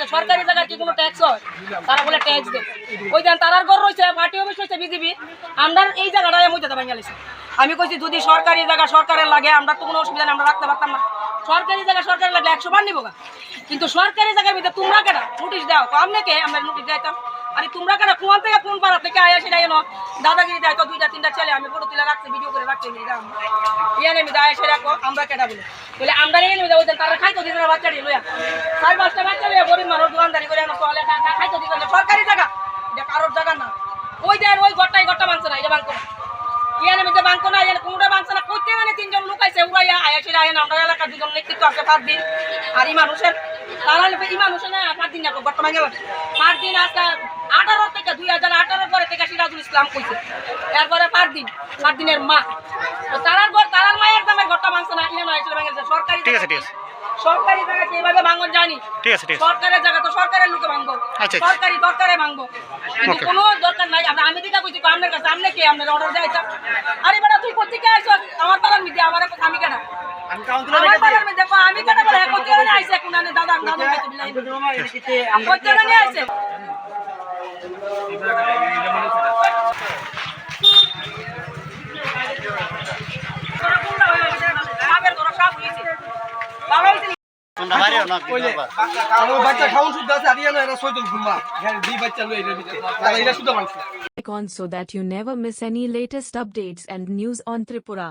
যে সরকারি জায়গায় কি কোনো ট্যাক্স হয়? তারা বলে ট্যাক্স দেয়। ওই দেন তারার ঘর রয়েছে পার্টি অফিস রয়েছে বিজেপি আমরা এই জায়গাটায় আমি যেতে বাঙালিছি আমি কইছি, যদি সরকারি জায়গা সরকারের লাগে, আমরা তো কোনো অসুবিধা নেই, আমরা রাখতে পারতাম না। সরকারি জায়গা সরকারের লাগলে একশো বার নিবো। কিন্তু সরকারি জায়গার ভিতরে তোমরা কেন নোটিশ দাও। আপনি কে? আমরা নোটিশ দিতাম। আরে তোমরা কেন কোন থেকে কোন পাড়া থেকে আয়া সেটা এনো? দাদাগিরি দেয় তো দুইটা, তিনটা ছেলে, আমি ফটো তুলে রাখছি ভিডিও করে রাখছি ইয়ে নেমি দায় এসে আমরা কেটা বলে? বলে, আমরা নিয়ে ওই তারা খাইতো দিতে না বাচ্চাটি, লইয়া। চার পাঁচটা বাচ্চা লইয়া গরিব মানুষ দোকানদারি করে আনো চলে খাইতো দিতে না। সরকারি জায়গা। এটা কারোর জায়গা না। ওই দেন ওই ঘরটাই, ঘরটা মানছে না, এটা বাংতো না। ইয়ানে মধ্যে বাংতো না ইয়ানে কোনটা বাংছে না। কইতে মানে তিনজন লোক আইছে উড়াইয়া আয়াসি আয়েন আমরা এলাকার দুজন নেতৃত্ব আছে, পাঁচ দিন। আর এই মানুষের। তারা এই মানুষের না, পাঁচ দিন না বর্তমানে গেল পাঁচ দিন আজকে আঠারো থেকে দুই হাজার আঠারো পরে থেকে সিরাজুল ইসলাম কইছে। এরপরে পাঁচ দিন, পাঁচ দিনের মা। তারার ঘর তারার ঠিক আছে, ঠিক আছে। সরকারি জায়গা কীভাবে ভাঙন জানি? ঠিক আছে ঠিক আছে। সরকারের জায়গা তো সরকারের লোকে ভাঙবো। আচ্ছা, আচ্ছা। সরকারি দরকারে ভাঙবো। কিন্তু কোনো দরকার নাই। আমরা আমি দিকা কইছি আপনার কাছে আপনি কে? আপনার অর্ডার যাইতা আরে বেটা তুই কোথেকে আইছ আমার পাড়ার মধ্যে আমার আমি কেন আমার পাড়ার মধ্যে আমি কেন বলে? কোথেকে আইছে কোন দাদা দাদা কোথেকে আইছে? তোমরা মারিও না আমার বাচ্চা খাওয়ান শুদ্ধ আছে আর ইয়ানো এরা সৈদুল ঘুমা হ্যাঁ দুই বাচ্চা লই এর ভিতরে তারা এটা শুদ্ধ মানছে icon so that you never miss any latest updates and news on Tripura.